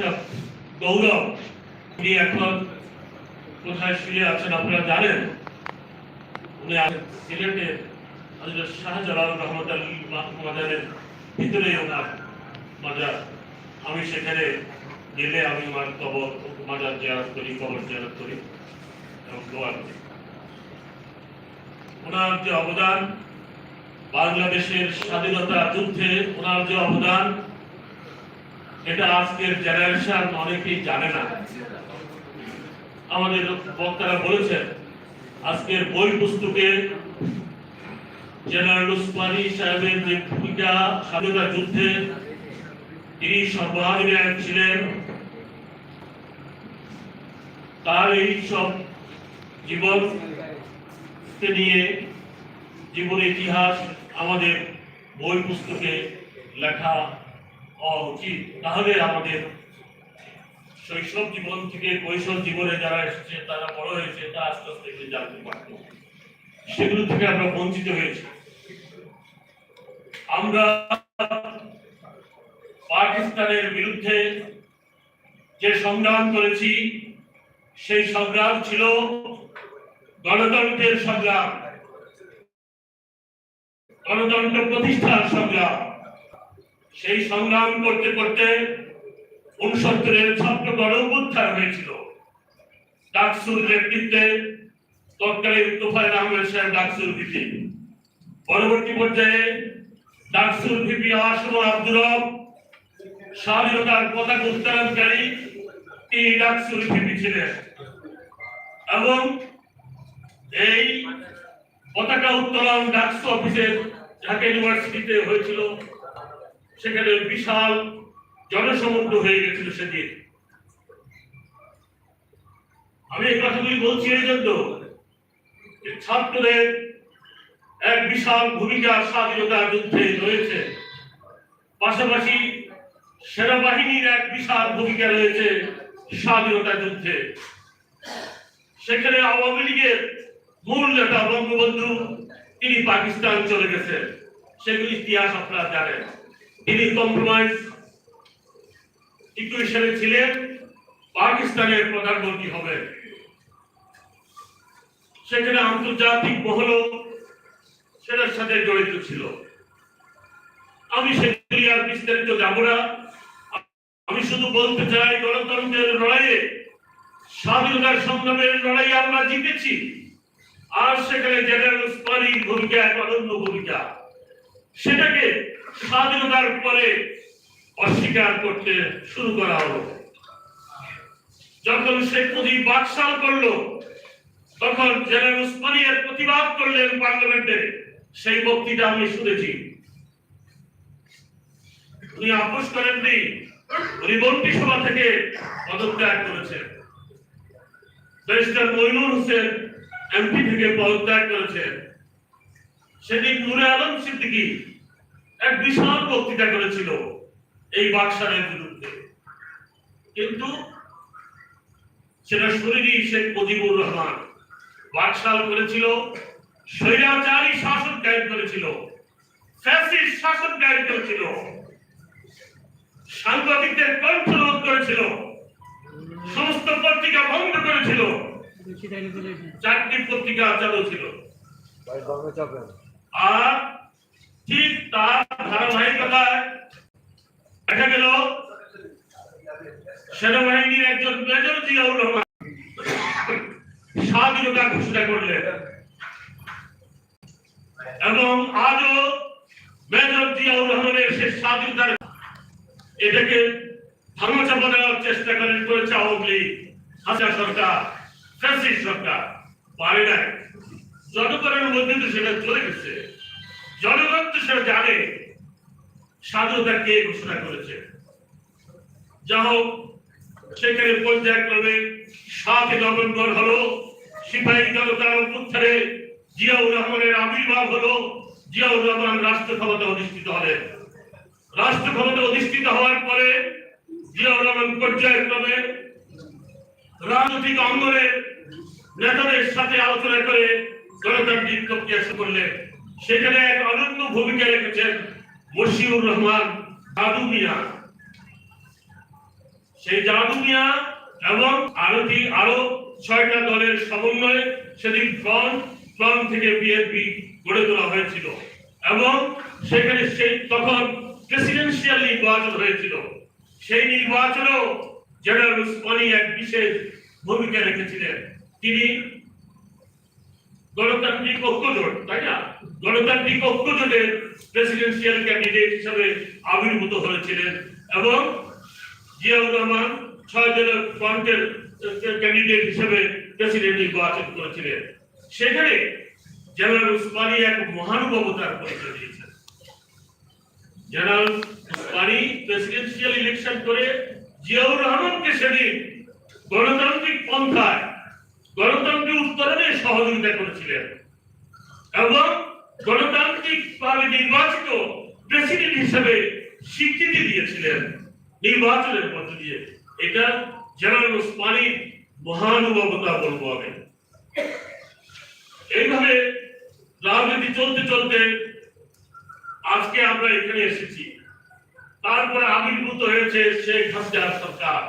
একটা গৌরব। উনি এখন কোথায় আছেন আপনারা জানেন? উনি সিলেটে শাহজালাল মাজারের ভিতরে ওনার মাজার। আমি সেখানে গেলে আমি আমার কবর, মাজার করি, কবর করি এবং দোয়া করি। ওনার যে অবদান, বাংলাদেশের স্বাধীনতা যুদ্ধে ওনার যে অবদান এটা আজকের জেনারেশন অনেকেই জানে না। আমাদের বক্তারা বলেছেন, আজকের বই পুস্তকে জেনারেল উসমানী সাহেবের যে ভূমিকা, স্বাধীনতা যুদ্ধে তিনি সর্বাধিনায়ক ছিলেন। তার এই সব জীবন নিয়ে জীবনের ইতিহাস আমাদের বই পুস্তকে লেখা হওয়া উচিত। তাহলে আমাদের শৈশব জীবন থেকে কৈশোর জীবনে যারা এসেছে, তারা বড় হয়েছে, তা আস্তে আস্তে জানতে সেগুলো থেকে আমরা বঞ্চিত হয়েছি। আমরা পাকিস্তানের বিরুদ্ধে যে সংগ্রাম করেছি, সেই সংগ্রাম ছিল গণতন্ত্রের সংগ্রাম। গণতন্ত্র প্রতিষ্ঠার সংগ্রাম। সেই সংগ্রাম করতে করতে উনসত্তরের ছাত্র গণ উত্থান হয়েছিল। ডাকসুর নেতৃত্বে তৎকালীন তোফায়েল আহমেদ সাহেব ডাকসুর ভিপি। পরবর্তী পর্যায়ে ডাকসুর ভিপি আসম আব্দুর রব স্বাধীনতার পতাকা উত্তোলনকারী তিনি ডাকসুর ভিপি ছিলেন। এবং এই পতাকা উত্তোলন ডাকসু অফিসের ঢাকা ইউনিভার্সিটিতে হয়েছিল। সেখানে বিশাল জনসমুদ্র হয়ে গেছিল সেদিন। আমি এই কথাগুলি বলছি এই জন্য ছাত্রদের এক বিশাল ভূমিকা স্বাধীনতা যুদ্ধে রয়েছে। পাশাপাশি সেনাবাহিনীর এক বিশাল ভূমিকা রয়েছে স্বাধীনতা যুদ্ধে। সেখানে আওয়ামী লীগের মূল নেতা বঙ্গবন্ধু, তিনি পাকিস্তান চলে গেছেন। সেগুলি ইতিহাস আপনারা জানেন। তিনি কম্প্রোমাইজ ইকুয়েশনে ছিলেন। পাকিস্তানের প্রধানমন্ত্রী হবেন। সেখানে আন্তর্জাতিক মহল সেটার সাথে জড়িত ছিল। আমি সেগুলি আর বিস্তারিত যাব না। আমি শুধু বলতে চাই, গণতন্ত্রের লড়াইয়ে স্বাধীনতার সংগ্রামের লড়াই আমরা জিতেছি। আর সেখানে জেনারেল উসমানীর ভূমিকা, এক অনন্য ভূমিকা। সেটাকে স্বাধীনতার পরে অস্বীকার করতে শুরু করা হলো। যখন শেখ মুজিব বাকশাল করল, তখন জেনারেল উসমানী এর প্রতিবাদ করলেন পার্লামেন্টে। সেই বক্তৃতা আমি শুনেছি। উনি আপোষ করেননি, উনি মন্ত্রিসভা থেকে পদত্যাগ করেছেন। ব্যারিস্টার মইনুল হোসেন এমপি থেকে পদত্যাগ করেছেন। সেদিন নুরে আলম সিদ্দিকী এক বিশাল বক্তৃতা করেছিল এই বাকশালের বিরুদ্ধে। কিন্তু সেটা শরীরই শেখ মুজিবুর রহমান। বাকশাল করেছিল স্বৈরাচারী শাসন কায়েম করেছিল ফ্যাসিস্ট শাসন কায়েম করেছিল সাংবাদিকদের কণ্ঠরোধ করেছিল সমস্ত পত্রিকা বন্ধ করেছিল চারটি পত্রিকা চালু ছিল। আর ঠিক তার ধারাবাহিকতায় দেখা গেল সেনাবাহিনীর একজন মেজর জিয়াউর রহমান স্বাধীনতা ঘোষণা করলেন এবং আজও মেজর জিয়াউর রহমানের সে স্বাধীনতার এটাকে ধামাচাপা দেওয়ার চেষ্টা করেন করেছে আওয়ামী লীগ হাসিনা সরকার ফ্যাসিস্ট সরকার পারে নাই জনগণের মধ্যে তো সেটা চলে গেছে জনগণ তো সেটা জানে। স্বাধীনতা কে ঘোষণা করেছে? যা হোক, সেখানে পর্যায়ক্রমে সাতই নভেম্বর হলো সিপাহী জনতার উত্থানে জিয়াউর রহমানের আবির্ভাব হলো। জিয়াউর রহমান রাষ্ট্র ক্ষমতা অধিষ্ঠিত হলেন। রাষ্ট্র ক্ষমতা অধিষ্ঠিত হওয়ার পরে জিয়াউর রহমান পর্যায়ক্রমে রাজনৈতিক অঙ্গনে নেতাদের সাথে আলোচনা করে গণতান্ত্রিক প্রক্রিয়া শুরু করলেন। সেখানে এক অনন্য ভূমিকা রেখেছেন মশিউর রহমান দাদু মিয়া। সেই জাদু মিয়া এবং আরও আরও ছয়টা দলের সমন্বয়ে সেদিন ফ্রন্ট ফ্রন্ট থেকে বিএনপি গড়ে তোলা হয়েছিল এবং সেখানে সেই তখন প্রেসিডেন্সিয়াল নির্বাচন হয়েছিল। সেই নির্বাচনেও জেনারেল উসমানী এক বিশেষ ভূমিকা রেখেছিলেন। তিনি গণতান্ত্রিক ঐক্যজোট, তাই না? গণতান্ত্রিক ঐক্যজোটের প্রেসিডেন্সিয়াল ক্যান্ডিডেট হিসেবে আবির্ভূত হয়েছিলেন এবং জিয়াউর রহমান ছয় জনের ফ্রন্টের ক্যান্ডিডেট হিসেবে প্রেসিডেন্ট নির্বাচন করেছিলেন। সেখানে জেনারেল উসমানী এক মহানুভবতার পরিচয় দিয়েছেন। জেনারেল উসমানী প্রেসিডেন্সিয়াল ইলেকশন করে জিয়াউর রহমানকে সেদিন গণতান্ত্রিক পন্থায় গণতন্ত্রের সহযোগিতা করেছিলেন। এবং গণতান্ত্রিক ভাবে নির্বাচিত প্রেসিডেন্ট হিসেবে স্বীকৃতি দিয়েছিলেন নির্বাচনের মধ্য দিয়ে। এটা জেনারেল উসমানীর মহানুভবতা বলব আমি। এইভাবে রাজনীতি চলতে চলতে আজকে আমরা এখানে এসেছি। তারপরে আবির্ভূত হয়েছে শেখ হাসিনার সরকার।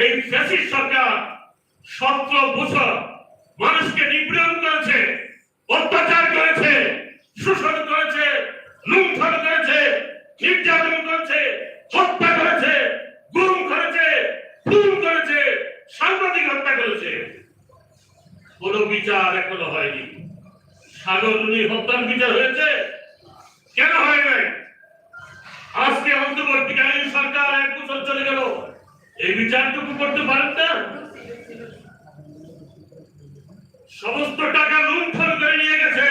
এই ফ্যাসিস্ট সরকার সতেরো বছর মানুষকে নিপীড়ন করেছে, অত্যাচার করেছে, শোষণ করেছে, লুণ্ঠন করেছে, নির্যাতন করেছে, হত্যা করেছে, গুম করেছে, খুন করেছে, সাংবাদিক হত্যা করেছে। কোন বিচার এখনও হয়নি। সাগরুনি হত্যার বিচার হয়েছে? কেন হয় নাই? আজকে অন্তর্বর্তীকালীন সরকার এক বছর চলে গেল। এই বিচারটুকু করতে পারেন না? সমস্ত টাকা লুণ্ঠন করে নিয়ে গেছে।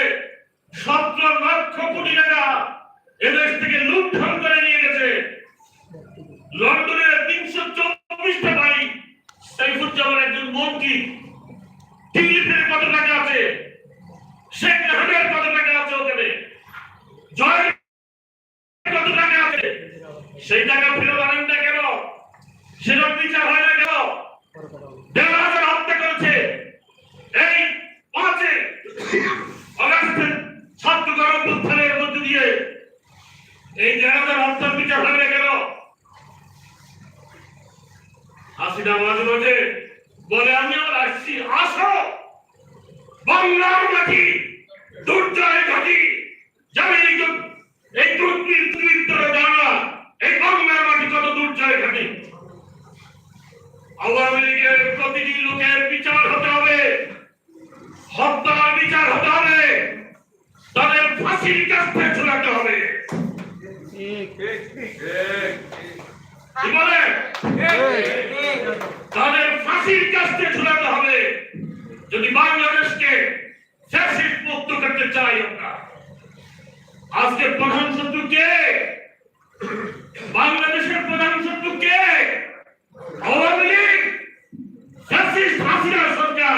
সতেরো লক্ষ কোটি টাকা এদেশ থেকে লুণ্ঠন করে নিয়ে গেছে। লন্ডনের তিনশো চব্বিশটা বাড়ি সাইফুজ্জামান একজন মন্ত্রী টিলিপের কত টাকা আছে? শেখ রেহানের কত টাকা আছে ওখানে? জয় কত টাকা আছে? সেই টাকা ফেরত আনেন না কেন? সেরকম বিচার হয় না কেন দেড় হাজার হত্যা করেছে এই পাঁচে অগাস্টের ছাত্র গরম উত্থানের মধ্য দিয়ে এই দেড় হাজার হত্যার বিচার হয় না কেন হাসিনা মাঝে মাঝে বলে আমি আমার আসছি আসো বাংলার মাটি দুর্জয় ঘাটি যাবে এই যুদ্ধ- এই দুর্নীতির দুর্নীতির জানা এই বাংলার মাটি কত দুর্জয় ঘাটি আওয়ামী লীগের প্রতিটি লোকের বিচার হতে হবে। হত্যার বিচার হতে হবে। তাদের ফাঁসির কাছে ঝুলাতে হবে। তাদের ফাঁসির কাছে ঝুলাতে হবে। যদি বাংলাদেশকে ফ্যাসিস্ট মুক্ত করতে চাই আমরা, আজকে প্রধান শত্রু কে? বাংলাদেশের প্রধান শত্রু কে আওয়ামী লীগ ফ্যাসিস্ট হাসিনা সরকার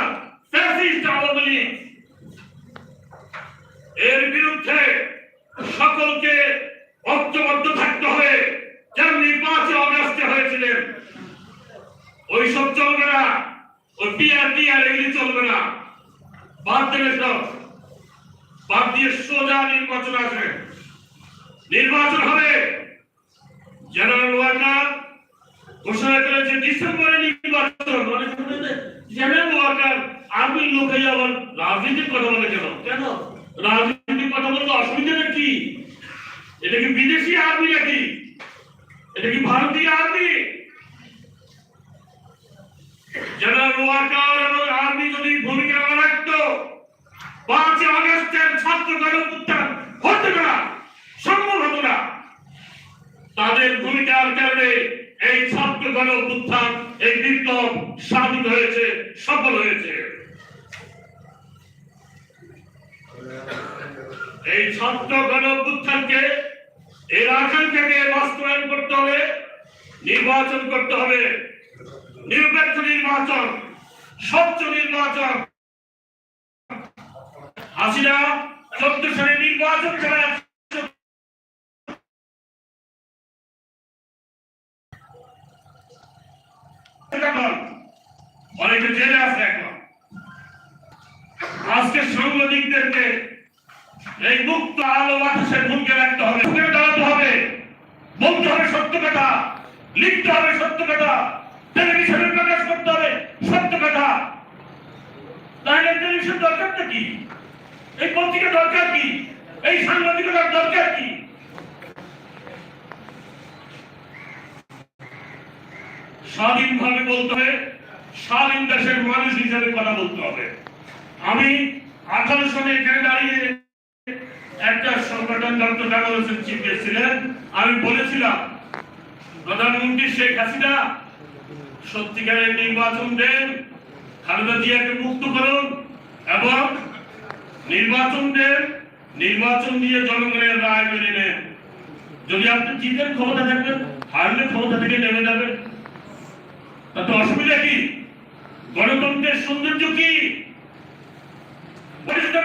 ফ্যাসিস্ট আওয়ামী লীগ এর বিরুদ্ধে সকলকে ঐক্যবদ্ধ থাকতে হবে যেমনি পাঁচই অগস্টে হয়েছিলেন ওইসব চলবে না ওই পিআর টিআর এগুলি চলবে না বাদ দেবে সব বাদ দিয়ে সোজা নির্বাচন আসবে নির্বাচন হবে জেনারেল ওয়ার্কার ঘোষণা করেছে ডিসেম্বরে নির্বাচন মানে জেনারেল ওয়ার্কার লোক আবার রাজনীতির কথা বলে কেন? কেন? রাজনীতির কথা বলতে অসুবিধাটা কি এটা কি বিদেশি আর্মি নাকি? এটা কি ভারতীয় আর্মি জেনারেল ওয়ার্কার এবং আর্মি যদি ভূমিকা না রাখতো, পাঁচই আগস্টের ছাত্র গণপুত্থান হতে না, সম্ভব হতো না। তাদের ভূমিকার কারণে ছাত্র গণপুত্থান এই বিপ্লব সাধিত হয়েছে, সফল হয়েছে। এই ছাত্র গণপুত্থানকে এর আকাঙ্ক্ষাকে বাস্তবায়ন করতে হবে, নির্বাচন করতে হবে। নিরপেক্ষ নির্বাচন, স্বচ্ছ নির্বাচন। হাসিনা চোদ্দ সালে নির্বাচন ছাড়া মুক্ত আলো সত্য কথা, লিখতে হবে সত্য কথা টেলিভিশনে প্রকাশ করতে হবে সত্য কথা। তাহলে টেলিভিশন দরকারটা কি? এই পত্রিকা দরকার কি? এই সাংবাদিকতার দরকার কি? স্বাধীনভাবে বলতে হবে, স্বাধীন দেশের মানুষ হিসেবে কথা বলতে হবে। আমি আঠারো সনে এখানে দাঁড়িয়ে একটা সংগঠন doctor Kamal Hossain chief guest ছিলেন। আমি বলেছিলাম, প্রধানমন্ত্রী শেখ হাসিনা সত্যিকারের নির্বাচন দেন, খালেদা জিয়াকে মুক্ত করুন এবং নির্বাচন দেন, নির্বাচন দিয়ে জনগণের রায় মেনে নেন। যদি আপনি জিতের ক্ষমতা থাকবেন, হারলে ক্ষমতা থেকে নেমে যাবেন। তাতে অসুবিধা কি? গণতন্ত্রের সৌন্দর্য কি? What is the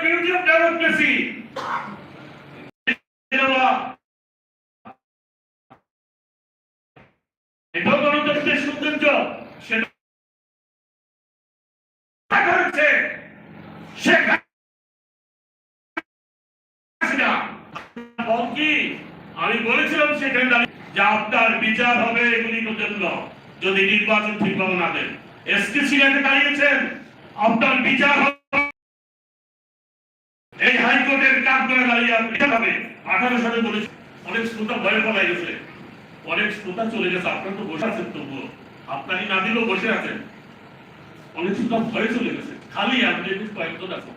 কি? আমি বলেছিলাম সেখানে যে আপনার বিচার হবে এগুলির জন্য যদি নির্বাচন ঠিকভাবে না দেন। এসকে সিলেটে দাঁড়িয়েছেন, আপনার বিচার এই হাইকোর্টের কাজ করে দাঁড়িয়ে হবে আঠারো সালে বলেছি, অনেক শ্রোতা ভয় পালাই গেছে। অনেক শ্রোতা চলে গেছে, আপনার তো বসে আছেন তবুও। আপনারই না দিলেও বসে আছেন। অনেক শ্রোতা ভয়ে চলে গেছে। খালি আপনি কয়েকজন আছেন।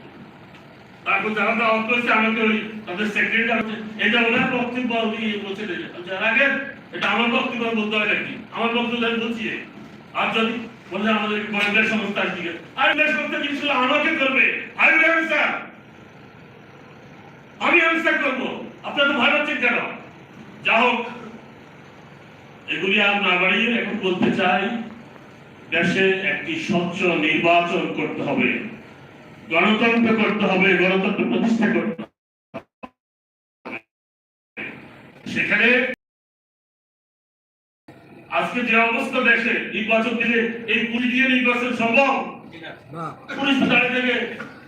তারপর যারা দাওয়াত করেছে, আমাকে ওই তাদের সেক্রেটারি এটা ওনার বক্তব্য দিয়ে বলছে যার আগে, এটা আমার বক্তব্য বলতে হয় নাকি? আমার বক্তব্য আমি বলছি আর যদি বলে আমাদের গোয়েন্দা সংস্থার দিকে আর গোয়েন্দা সংস্থা কিছু আমাকে করবে উইল অ্যান্সার আমি অ্যান্সার করব। আপনারা তো ভয় পাচ্ছেন কেন? যা হোক, এগুলি আর না বাড়িয়ে এখন বলতে চাই, দেশে একটি স্বচ্ছ নির্বাচন করতে হবে। গণতন্ত্র করতে হবে গণতন্ত্র প্রতিষ্ঠা করতে হবে। সেখানে আজকে যে অবস্থা দেশে নির্বাচন দিলে এই পুলিশ দিয়ে নির্বাচন সম্ভব? পুলিশ দাঁড়িয়ে থেকে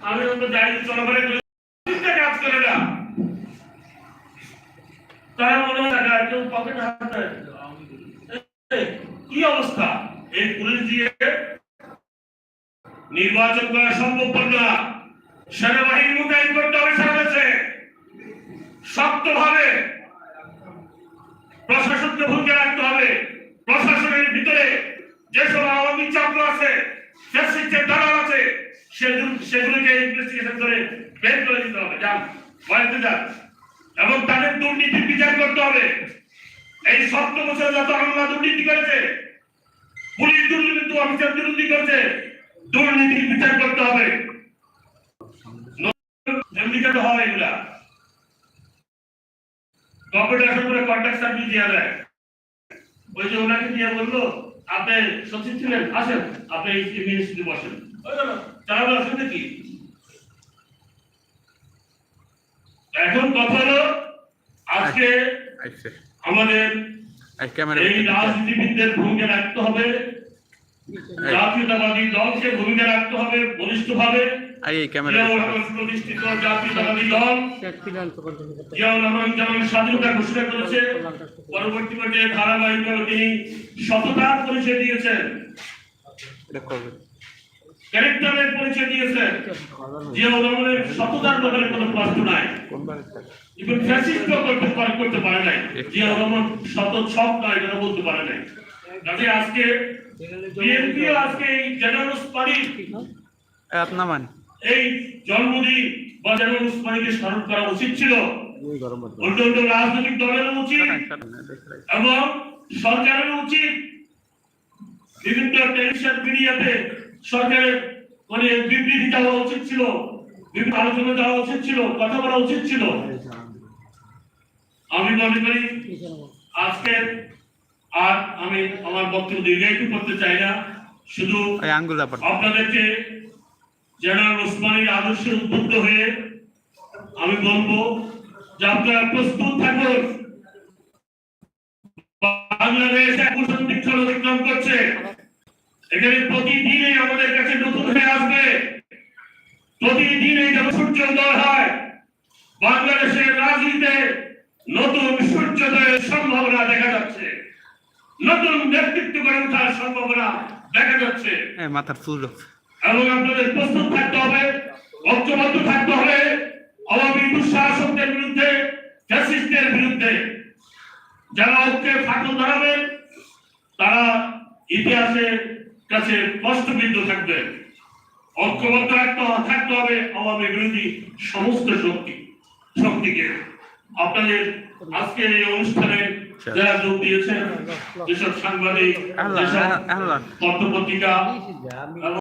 আমি তো দাঁড়িয়ে চলাফেরা করি কাজ করে না। তারা মনে হয় টাকা কেউ পকেটে হাত কি অবস্থা? এই পুলিশ দিয়ে নির্বাচন করা সম্ভব না। সেনাবাহিনী মোতায়েন করতে হবে সারা দেশে। শক্তভাবে প্রশাসনকে ভূমিকা রাখতে হবে। প্রশাসনের ভিতরে যেসব আওয়ামী চক্র আছে ফ্যাসিস্টের দালাল আছে সেগুলো সেগুলোকে ইনভেস্টিগেশন করে বের করে দিতে হবে। যান, বয়াতে যান। এবং তাদের দুর্নীতির বিচার করতে হবে। এই সত্তর বছর যত আমলা দুর্নীতি করেছে, পুলিশ দুর্নীতি অফিসার দুর্নীতি করেছে দুর্নীতির বিচার করতে হবে। এমনি হয় এগুলা। গভর্নমেন্ট আসার কন্ট্রাক্ট সার্ভিস দিয়ে দেয়। ওই যে ওনাকে দিয়ে বলল আপনি সচিব ছিলেন আসেন আপনি এই বসেন। তারা বলে অসুবিধা কি এখন কথা হলো আজকে আইসে আমাদের এই রাজনীতিবিদদের ভূমিকা রাখতে হবে। জাতীয়তাবাদী দলকে ভূমিকা রাখতে হবে বলিষ্ঠভাবে। আই এই ক্যামেরা জিয়াউর রহমান প্রতিষ্ঠিত জাতীয়তাবাদী দল। জিয়াউর রহমান যেমন স্বাধীনতা ঘোষণা করেছে। পরবর্তী পর্যায়ে ধারাবাহিকভাবে তিনি সততার পরিচয় দিয়েছেন। এটা করবে। ক্যারেক্টারের পরিচয় দিয়েছেন। জিয়াউর রহমানের সততার ব্যাপারে কোনো প্রশ্ন নাই। ইভেন করতে পারে নাই। জিয়াউর রহমান শত সব নয় এটা বলতে পারে নাই। কাজে আজকে বিএনপি আজকে এই জেনারেল পার্টি এ আপনা এই জন্মদিন বা জেনারেল পার্টিকে স্মরণ করা উচিত ছিল। উল্টো উল্টো রাজনৈতিক দলের উচিত এবং সরকারের উচিত। বিভিন্ন টেলিভিশন মিডিয়াতে সরকারের মানে বিবৃতি দেওয়া উচিত ছিল বিভিন্ন আলোচনা দেওয়া উচিত ছিল কথা বলা উচিত ছিল। আমি মনে করি আজকে আর আমি আমার বক্তব্য দীর্ঘায়িত করতে চাই না। শুধু আপনাদেরকে জেনারেল ওসমানীর আদর্শে উদ্বুদ্ধ হয়ে আমি বলব যে আপনারা প্রস্তুত থাকুন। বাংলাদেশ অতিক্রম করছে। এখানে প্রতিদিনই আমাদের কাছে নতুন হয়ে আসবে। প্রতিদিনই যেন সূর্যোদয় হয়। বাংলাদেশের রাজনীতিতে নতুন সূর্যোদয়ের সম্ভাবনা দেখা যাচ্ছে। নতুন নেতৃত্ব গড়ে ওঠার সম্ভাবনা দেখা যাচ্ছে। এ মাথার রয়েছে। এবং আপনাদের প্রস্তুত থাকতে হবে ঐক্যবদ্ধ থাকতে হবে আওয়ামী দুঃশাসকদের বিরুদ্ধে ফ্যাসিস্টের বিরুদ্ধে। যারা ঐক্যে ফাটল ধরাবেন তারা ইতিহাসের কাছে কষ্টবিদ্ধ থাকবে। ঐক্যবদ্ধ রাখতে থাকতে হবে আওয়ামী বিরোধী সমস্ত শক্তি শক্তিকে। আপনাদের আজকের এই অনুষ্ঠানে যারা যোগ দিয়েছেন যেসব সাংবাদিক যেসব পত্রপত্রিকা